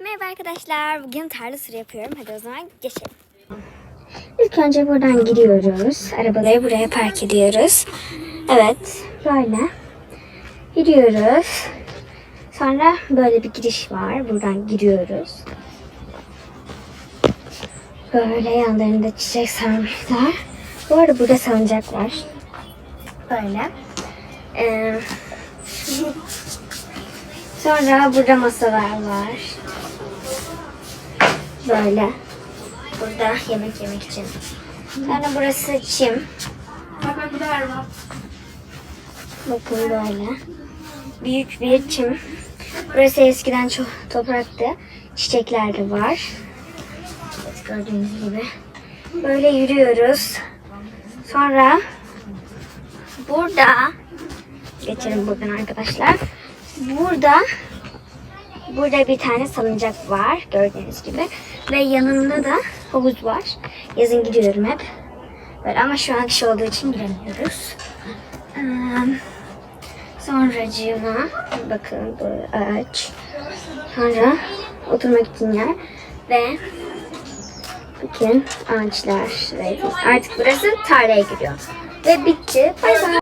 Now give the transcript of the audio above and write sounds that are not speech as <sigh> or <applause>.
Merhaba arkadaşlar. Bugün tarla sürü yapıyorum. Hadi o zaman geçelim. İlk önce buradan giriyoruz. Arabaları buraya park ediyoruz. Evet. Böyle. Giriyoruz. Sonra böyle bir giriş var. Buradan giriyoruz. Böyle yanlarında çiçek sarmışlar. Bu arada burada salıncak var. Böyle. Ee, <laughs> sonra burada masalar var. Böyle. Burada yemek yemek için. Sonra burası çim. Bakın böyle. Büyük bir çim. Burası eskiden çok topraktı. Çiçekler de var. Evet, gördüğünüz gibi. Böyle yürüyoruz. Sonra burada geçelim buradan arkadaşlar. Burada burada bir tane salıncak var gördüğünüz gibi ve yanında da havuz var. Yazın gidiyorum hep. Böyle ama şu an kış olduğu için giremiyoruz. Ee, sonracığıma bakın bu ağaç. Sonra oturmak için yer ve bakın ağaçlar. Artık burası tarlaya giriyor. Ve bitti. Bay bay.